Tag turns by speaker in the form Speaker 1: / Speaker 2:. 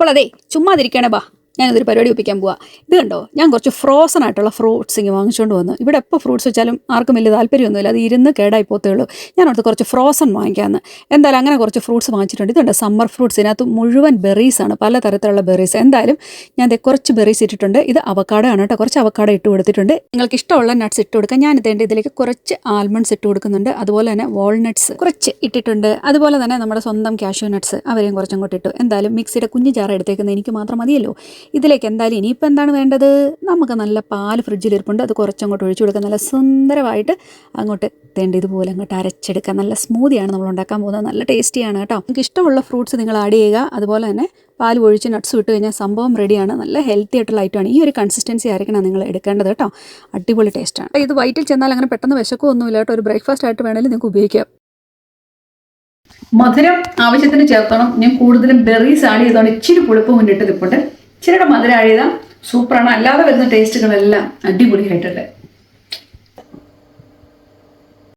Speaker 1: അപ്പോൾ അതെ ചുമ്മാതിരിക്കണേ ബാ. ഞാനിതൊരു പരിപാടി ഒപ്പിക്കാൻ പോവാ. ഇത് കണ്ടോ? ഞാൻ കുറച്ച് ഫ്രോസൺ ആയിട്ടുള്ള ഫ്രൂട്ട്സ് ഇങ്ങനെ വാങ്ങിച്ചുകൊണ്ട് വന്നു. ഇവിടെ എപ്പോൾ ഫ്രൂട്ട്സ് വെച്ചാലും ആർക്കും വലിയ താല്പര്യമൊന്നുമില്ല. അത് ഇരുന്ന് കേടായി പോത്തേ ഉള്ളൂ. ഞാൻ അവിടുത്തെ കുറച്ച് ഫ്രോസൺ വാങ്ങിക്കാമെന്ന് എന്തായാലും അങ്ങനെ കുറച്ച് ഫ്രൂട്ട്സ് വാങ്ങിച്ചിട്ടുണ്ട്. ഇതുണ്ട് സമ്മർ ഫ്രൂട്ട്സ് ഇതിനകത്ത് മുഴുവൻ ബെറീസാണ് ആണ്. പല തരത്തിലുള്ള ബെറീസ് എന്തായാലും ഞാൻ ഇത് കുറച്ച് ബെറീസ് ഇട്ടിട്ടുണ്ട്. ഇത് അവക്കാടോ ആണ് കേട്ടോ. കുറച്ച് അവക്കാടോ ഇട്ട് കൊടുത്തിട്ടുണ്ട്. നിങ്ങൾക്ക് ഇഷ്ടമുള്ള നട്ട്സ് ഇട്ട് കൊടുക്കാം. ഞാൻ ഇതേണ്ട ഇതിലേക്ക് കുറച്ച് ആൽമണ്ട്സ് ഇട്ട് കൊടുക്കുന്നുണ്ട്. അതുപോലെ തന്നെ വാൾനട്ട്സ് കുറച്ച് ഇട്ടിട്ടുണ്ട്. അതുപോലെ തന്നെ നമ്മുടെ സ്വന്തം കാഷ്യൂ നട്ട്സ് അവരെയും കുറച്ചങ്ങോട്ട് ഇട്ടു. എന്തായാലും മിക്സിയുടെ കുഞ്ഞു ജാറ എടുത്തേക്കുന്നത് എനിക്ക് മാത്രം മതിയല്ലോ. ഇതിലേക്ക് എന്തായാലും ഇനിയിപ്പോൾ എന്താണ് വേണ്ടത്? നമുക്ക് നല്ല പാൽ ഫ്രിഡ്ജിലിരിപ്പുണ്ട് അത് കുറച്ചങ്ങോട്ട് ഒഴിച്ചു കൊടുക്കുക നല്ല സുന്ദരമായിട്ട് അങ്ങോട്ട് തേണ്ട ഇതുപോലെ അങ്ങോട്ട് അരച്ചെടുക്കുക നല്ല സ്മൂതിയാണ് നമ്മൾ ഉണ്ടാക്കാൻ പോകുന്നത്. നല്ല ടേസ്റ്റിയാണ് കേട്ടോ. നിങ്ങൾക്ക് ഇഷ്ടമുള്ള ഫ്രൂട്ട്സ് നിങ്ങൾ ആഡ് ചെയ്യുക. അതുപോലെ തന്നെ പാൽ ഒഴിച്ച് നട്ട്സ് ഇട്ട് കഴിഞ്ഞാൽ സംഭവം റെഡിയാണ് നല്ല ഹെൽത്തി ആയിട്ടുള്ള ഐറ്റമാണ് ഈ ഒരു കൺസിസ്റ്റൻസി ആയിരിക്കണം നിങ്ങൾ എടുക്കേണ്ടത് കേട്ടോ. അടിപൊളി ടേസ്റ്റാണ് ഇത് വൈറ്റിൽ ചെന്നാൽ അങ്ങനെ പെട്ടെന്ന് വിശക്കൊന്നുമില്ല കേട്ടോ. ഒരു ബ്രേക്ക്ഫാസ്റ്റ് ആയിട്ട് വേണമെങ്കിൽ നിങ്ങൾക്ക് ഉപയോഗിക്കാം.
Speaker 2: മധുരം ആവശ്യത്തിന് ചേർത്തോണം. ഞാൻ കൂടുതലും ബെറീസ് ആഡ് ചെയ്തോണ്ട് ഇച്ചിരി പുളിപ്പ് മുന്നിട്ട് നിൽപ്പുണ്ട് ഇച്ചിരിയുടെ മധുരായുധം സൂപ്പറാണ് അല്ലാതെ വരുന്ന ടേസ്റ്റുകളെല്ലാം അടിപൊളിയായിട്ടുണ്ട്